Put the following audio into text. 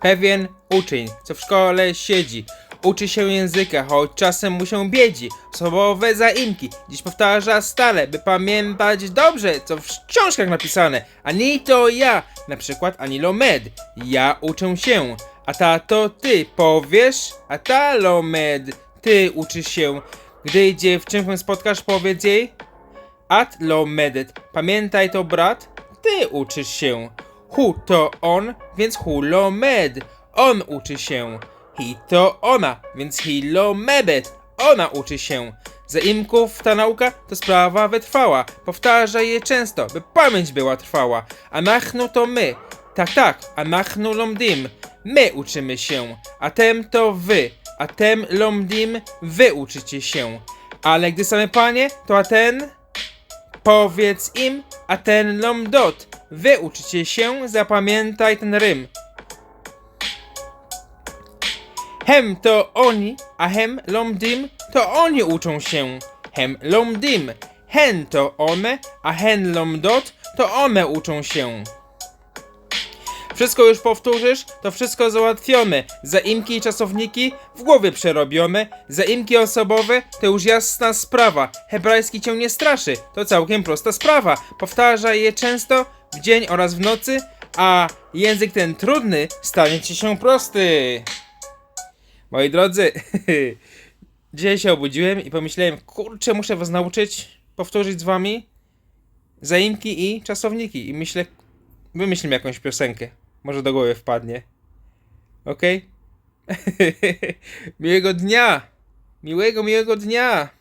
Pewien uczeń, co w szkole siedzi, uczy się języka, choć czasem mu się biedzi. Osobowe zaimki, dziś powtarza stale, by pamiętać dobrze, co w książkach napisane. Ani to ja, na przykład Anilo Med, ja uczę się. A ta to ty powiesz, a ta Lomed, ty uczysz się. Gdy dziewczynkę spotkasz, powiedz jej, At lo medet. Pamiętaj to, brat, ty uczysz się. Hu to on, więc hu lo med. On uczy się. Hi to ona, więc hi lo mebet. Ona uczy się. Zaimków ta nauka to sprawa wytrwała. Powtarzaj je często, by pamięć była trwała. Anachnu to my. Tak, tak, anachnu lomdim. My uczymy się. A tem to wy. A tem lomdim, wy uczycie się. Ale gdy same panie, to a ten... Powiedz im, a ten lomdot. Wy uczycie się, zapamiętaj ten rym. Hem to oni, a hem lomdim to oni uczą się. Hem lomdim. Hen to one, a hen lomdot to one uczą się. Wszystko już powtórzysz, to wszystko załatwione. Zaimki i czasowniki w głowie przerobione. Zaimki osobowe to już jasna sprawa. Hebrajski cię nie straszy, to całkiem prosta sprawa. Powtarzaj je często, w dzień oraz w nocy, a język ten trudny stanie ci się prosty. Moi drodzy, dzisiaj się obudziłem i pomyślałem, kurczę, muszę was nauczyć powtórzyć z wami zaimki i czasowniki. I myślę, wymyślimy jakąś piosenkę. Może do głowy wpadnie. Okej? miłego dnia! Miłego, miłego dnia!